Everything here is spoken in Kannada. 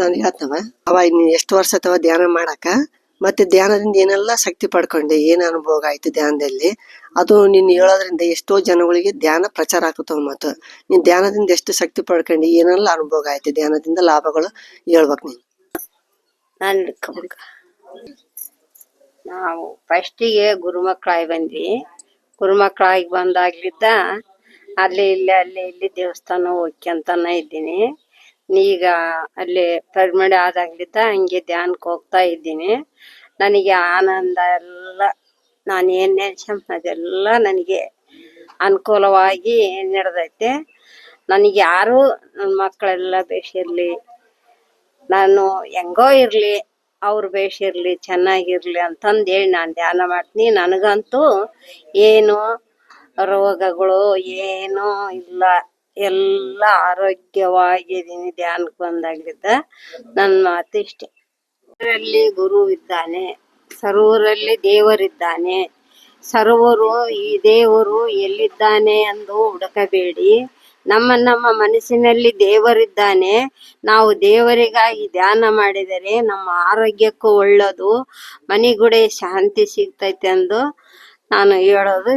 ನಾನು ಹೇಳ್ತವ, ಅವ ಇನ್ ಎಷ್ಟು ವರ್ಷ ಅಥವಾ ಧ್ಯಾನ ಮಾಡಾಕ, ಮತ್ತೆ ಧ್ಯಾನದಿಂದ ಏನೆಲ್ಲ ಶಕ್ತಿ ಪಡ್ಕೊಂಡೆ, ಏನ್ ಅನುಭವ ಆಯ್ತು ಧ್ಯಾನದಲ್ಲಿ, ಅದು ನೀನ್ ಹೇಳೋದ್ರಿಂದ ಎಷ್ಟೋ ಜನಗಳಿಗೆ ಧ್ಯಾನ ಪ್ರಚಾರ ಆಗ್ತಾವ ಮತ್ತು. ನೀನ್ ಧ್ಯಾನದಿಂದ ಎಷ್ಟು ಶಕ್ತಿ ಪಡ್ಕೊಂಡು, ಏನೆಲ್ಲ ಅನುಭವ ಆಯ್ತು ಧ್ಯಾನದಿಂದ ಲಾಭಗಳು ಹೇಳ್ಬೇಕು ನೀನು. ನಾವು ಫಸ್ಟಿಗೆ ಗುರುಮಕ್ಕಳಾಗಿ ಬಂದ್ವಿ. ಗುರುಮಕ್ಕಳಾಗಿ ಬಂದಾಗ್ಲಿದ್ದ ಅಲ್ಲಿ ಇಲ್ಲಿ ಅಲ್ಲಿ ಇಲ್ಲಿ ದೇವಸ್ಥಾನ ಅಂತಾನೆ ಇದ್ದೀನಿ. ಈಗ ಅಲ್ಲಿ ಪರ್ಮಡಿ ಆದಾಗ್ಲಿದ್ದ ಹಂಗೆ ಧ್ಯಾನಕ್ಕೆ ಹೋಗ್ತಾ ಇದ್ದೀನಿ. ನನಗೆ ಆನಂದ ಎಲ್ಲ, ನಾನು ಏನ್ ನೆನ್ಸ್ಕೊಂಡ್ ಅದೆಲ್ಲ ನನಗೆ ಅನುಕೂಲವಾಗಿ ನಡೆದೈತೆ. ನನಗೆ ಯಾರು ನನ್ನ ಮಕ್ಕಳೆಲ್ಲ ಬೇಸಿರ್ಲಿ ನಾನು ಹೆಂಗೋ ಇರ್ಲಿ, ಅವ್ರು ಇರ್ಲಿ ಚೆನ್ನಾಗಿರ್ಲಿ ಅಂತಂದು ಹೇಳಿ ನಾನು ಧ್ಯಾನ ಮಾಡ್ತೀನಿ. ನನಗಂತೂ ಏನು ರೋಗಗಳು ಏನೂ ಇಲ್ಲ. ಎಲ್ಲ ಆರೋಗ್ಯವಾಗಿದ್ದೀನಿ, ಧ್ಯಾನಕ್ಕೆ ಬಂದಾಗಲಿದ್ದ ನನ್ನ ಮಾತು ಇಷ್ಟೆ. ಸರ್ವರಲ್ಲಿ ಗುರು ಇದ್ದಾನೆ, ಸರ್ವರಲ್ಲಿ ದೇವರಿದ್ದಾನೆ. ಸರ್ವರು ಈ ದೇವರು ಎಲ್ಲಿದ್ದಾನೆ ಎಂದು ಹುಡುಕಬೇಡಿ. ನಮ್ಮ ನಮ್ಮ ಮನಸ್ಸಿನಲ್ಲಿ ದೇವರಿದ್ದಾನೆ. ನಾವು ದೇವರಿಗಾಗಿ ಧ್ಯಾನ ಮಾಡಿದರೆ ನಮ್ಮ ಆರೋಗ್ಯಕ್ಕೂ ಒಳ್ಳೆಯದು ಮನೆಗೂಡೆ ಶಾಂತಿ ಸಿಗ್ತೈತೆ ಎಂದು ನಾನು ಹೇಳೋದು.